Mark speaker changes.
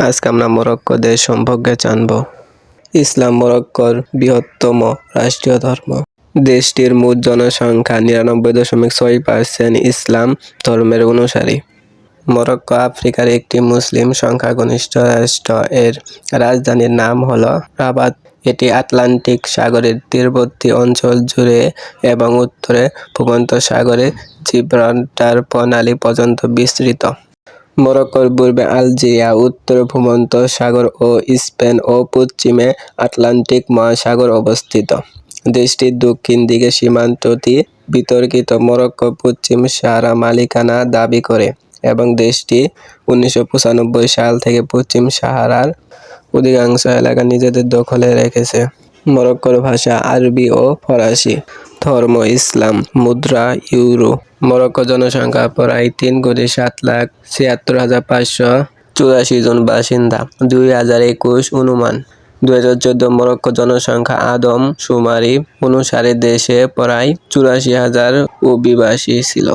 Speaker 1: আজকে আমরা মরক্কো দেশ সম্পর্কে জানব। ইসলাম মরক্কোর বৃহত্তম রাষ্ট্রীয় ধর্ম। দেশটির মোট জনসংখ্যা নিরানব্বই দশমিক ছয় পার্সেন্ট ইসলাম ধর্মের অনুসারী। মরক্কো আফ্রিকার একটি মুসলিম সংখ্যাগরিষ্ঠ রাষ্ট্র। এর রাজধানীর নাম হল রাবাত। এটি আটলান্টিক সাগরের তীরবর্তী অঞ্চল জুড়ে এবং উত্তরে ভূমন্ত সাগরে জিব্রাল্টার প্রণালী পর্যন্ত বিস্তৃত। মরক্কোর পূর্বে আলজেরিয়া, উত্তরে ভূমধ্যসাগর ও স্পেন ও পশ্চিমে আটলান্টিক মহাসাগর অবস্থিত। দেশটির দক্ষিণ দিকে সীমান্তটি বিতর্কিত মরক্কো পশ্চিম সাহারা মালিকানা দাবি করে এবং দেশটি উনিশশো পঁচানব্বই সাল থেকে পশ্চিম সাহারার অধিকাংশ এলাকা নিজেদের দখলে রেখেছে। মরক্কোর ভাষা আরবি ও ফরাসি। ধর্ম, ইসলাম, মুদ্রা, ইউরো। মরক্কো জনসংখ্যা প্রায় তিন কোটি সাত লাখ ছিয়াত্তর হাজার পাঁচশো চুরাশি জন বাসিন্দা। দুই হাজার একুশ অনুমান। দুই হাজার চোদ্দ মরক্কো জনসংখ্যা আদম শুমারি অনুসারে দেশে প্রায় চুরাশি হাজার অভিবাসী ছিল।